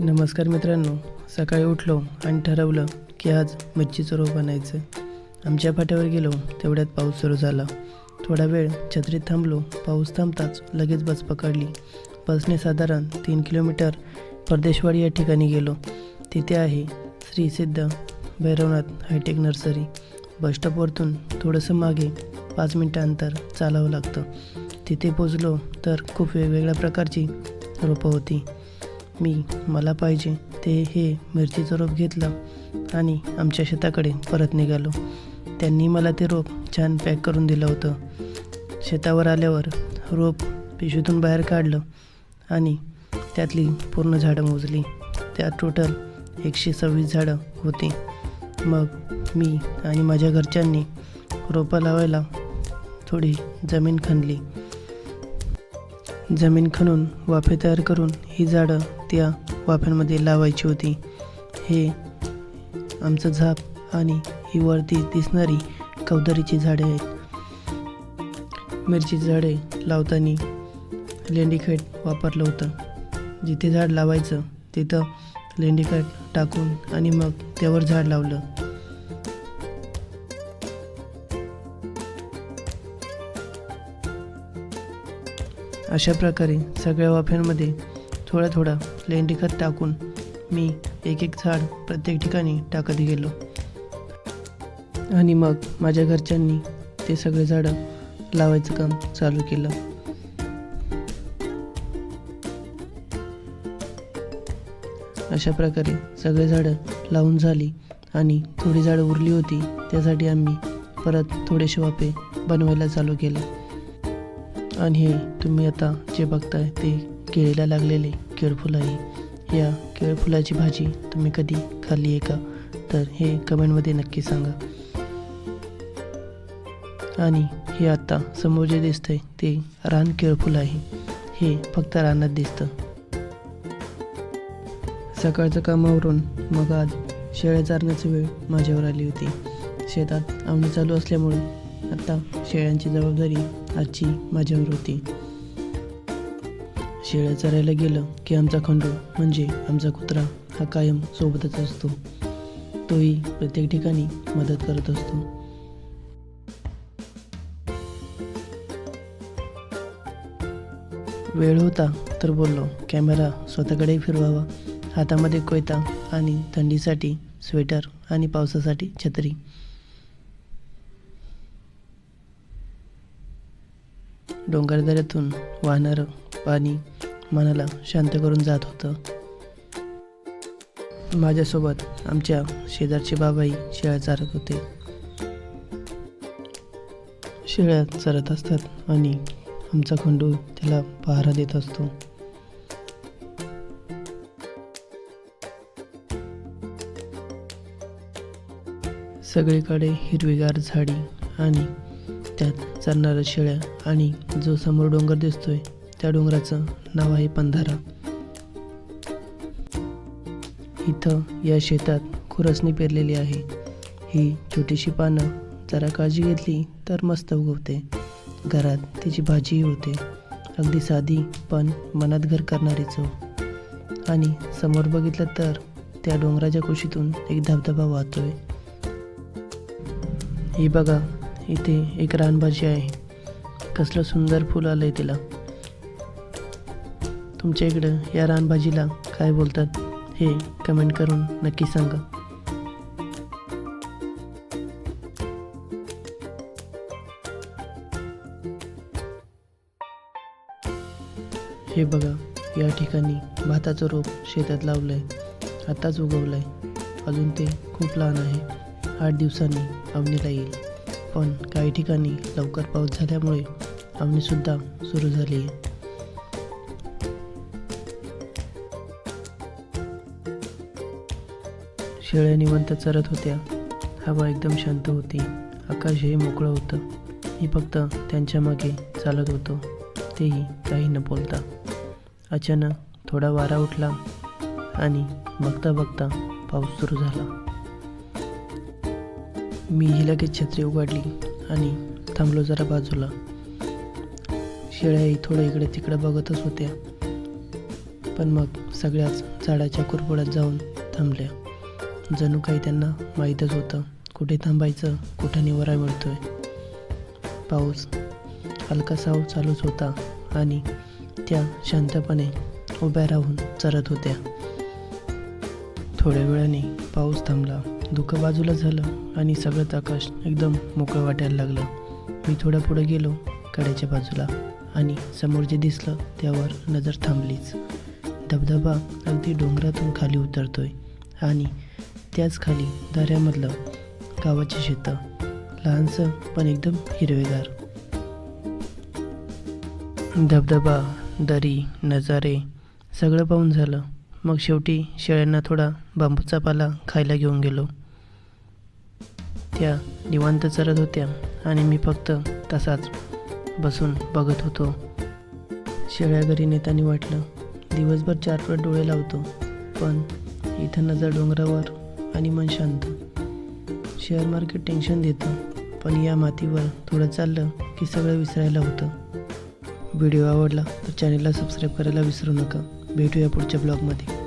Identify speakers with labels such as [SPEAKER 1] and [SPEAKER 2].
[SPEAKER 1] नमस्कार मित्रांनो सकाळी उठलो आणि ठरवलं की आज मिरचीचं रोप आणायचं. आमच्या फाट्यावर गेलो तेवढ्यात पाऊस सुरू झाला. थोडा वेळ छत्रीत थांबलो पाऊस थांबताच लगेच बस पकडली. बसने साधारण तीन किलोमीटर परदेशवाडी या ठिकाणी गेलो. तिथे आहे श्री सिद्ध भैरवनाथ हायटेक नर्सरी. बसस्टॉपवरतून थोडंसं मागे पाच मिनटं अंतर चालावं लागतं. तिथे पोचलो तर खूप वेगवेगळ्या प्रकारची रोपं होती. मी मला पाहिजे ते हे मिरचीचं रोप घेतलं आणि आमच्या शेताकडे परत निघालो. त्यांनी मला ते रोप छान पॅक करून दिलं होतं. शेतावर आल्यावर रोप पिशवीतून बाहेर काढलं आणि त्यातली पूर्ण झाडं मोजली. त्यात टोटल एकशे सव्वीस झाडं होती. मग मी आणि माझ्या घरच्यांनी रोपं लावायला थोडी जमीन खणली. जमीन खणून वाफे तयार करून ही झाडं त्या वाफ्यांमध्ये लावायची होती. हे आमचं झाप आणि ही वरती दिसणारी कवदारीची झाडे आहेत. मिरची झाडे लावताना लेंडीखेट वापरलं होतं. जिथे झाड लावायचं तिथं लेंडीखेट टाकून आणि मग त्यावर झाड लावलं. अशा प्रकारे सगळ्या वाफ्यांमध्ये थोडा थोडा लेंडी खत टाकून मी एक एक झाड प्रत्येक ठिकाणी टाकत गेलो. आणि मग माझ्या घरच्यांनी ते सगळे झाडं लावायचं काम चालू केलं. अशा प्रकारे सगळे झाडं लावून झाली आणि थोडी झाडं उरली होती त्यासाठी आम्ही परत थोडेसे वाफे बनवायला चालू केलं. आणि हे तुम्ही आता जे बघताय ते केळीला लागलेले केळफुल आहे या केळफुलाची भाजी तुम्ही कधी खाल्ली आहे का? तर हे कमेंटमध्ये नक्की सांगा. आणि हे आता समोर जे दिसतंय ते रान केळफुल आहे. हे फक्त रानात दिसतं. सकाळचं कामावरून मग आज शेळ्या चारण्याची वेळ माझ्यावर आली होती. शेतात आवणी चालू असल्यामुळे आता शेळ्यांची जबाबदारी आजची माझ्यावर होती शेळ्या चरायला गेलं की आमचा खंडू म्हणजे आमचा कुत्रा हा कायम सोबतच असतो. तोही प्रत्येक ठिकाणी मदत करत असतो. वेळ होता तर बोललो कॅमेरा स्वतःकडे फिरवावा. हातामध्ये कोयता आणि थंडीसाठी स्वेटर आणि पावसासाठी छत्री. डोंगरदऱ्यातून वाहणारं पाणी मनाला शांत करून जात होतं. माझ्यासोबत आमच्या शेजारचे बाबाही शेळ्या चारत होते. शेळ्या चरत असतात आणि आमचा खंडू त्याला पहारा देत असतो. सगळीकडे हिरवीगार झाडी आणि त्यात चालणाऱ्या शेळ्या. आणि जो समोर डोंगर दिसतोय त्या डोंगराचं नाव आहे पंधारा. इथं या शेतात खुरसणी पेरलेली आहे. ही छोटीशी पानं जरा काळजी घेतली तर मस्त उगवते. घरात तिची भाजीही होते अगदी साधी पण मनात घर करणारी चव. आणि समोर बघितलं तर त्या डोंगराच्या कुशीतून एक धबधबा वाहतोय. हे बघा इथे एक रानभाजी आहे. कसलं सुंदर फुल आलंय तिला. तुमच्या इकडं या रानभाजीला काय बोलतात हे कमेंट करून नक्की सांगा. हे बघा या ठिकाणी भाताचं रोप शेतात लावलंय. आताच उगवलंय. अजून ते खूप लहान आहे. आठ दिवसांनी अवनीला येईल. पण काही ठिकाणी लवकर पाऊस झाल्यामुळे लावणीसुद्धा सुरू झाली आहे. शेळ्या निवंत चरत होत्या. हवा एकदम शांत होती. आकाशही मोकळं होतं. मी फक्त त्यांच्या मागे चालत होतो. तेही काही न बोलता. अचानक थोडा वारा उठला आणि बघता बघता पाऊस सुरू झाला. मी ही लगेच छत्री उघडली आणि थांबलो जरा बाजूला. शेळ्याही थोडं इकडे तिकडे बघतच होत्या. पण मग सगळ्याच झाडाच्या कुरपड्यात जाऊन थांबल्या. जणू काही त्यांना माहीतच होतं. कुठे थांबायचं कुठं निवारा मिळतोय. पाऊस हलका साव चालूच होता आणि त्या शांतपणे उभ्या राहून चरत होत्या. थोड्या वेळाने पाऊस थांबला. धुकं बाजूला झालं आणि सगळं आकाश एकदम मोकळं वाटायला लागलं. मी थोडं पुढे गेलो कड्याच्या बाजूला. आणि समोर जे दिसलं त्यावर नजर थांबलीच. धबधबा अगदी डोंगरातून खाली उतरतोय. आणि त्याच खाली दऱ्यामधलं गावाची शेतं. लहानसं पण एकदम हिरवेगार. धबधबा दरी नजारे सगळं पाहून झालं. मग शेवटी शेळ्यांना थोडा बांबूचा पाला खायला घेऊन गेलो. त्या निवांत चरत होत्या आणि मी फक्त तसाच बसून बघत होतो. शेळ्या घरी नेताना वाटलं दिवसभर चारपट डोळे लावतो पण इथं नजर डोंगरावर आणि मन शांत. शेअर मार्केट टेन्शन देतं पण या मातीवर थोडं चाललं की सगळं विसरायला होतं. व्हिडिओ आवडला तर चॅनलला सबस्क्राईब करायला विसरू नका. भेटूया पुढच्या ब्लॉगमध्ये.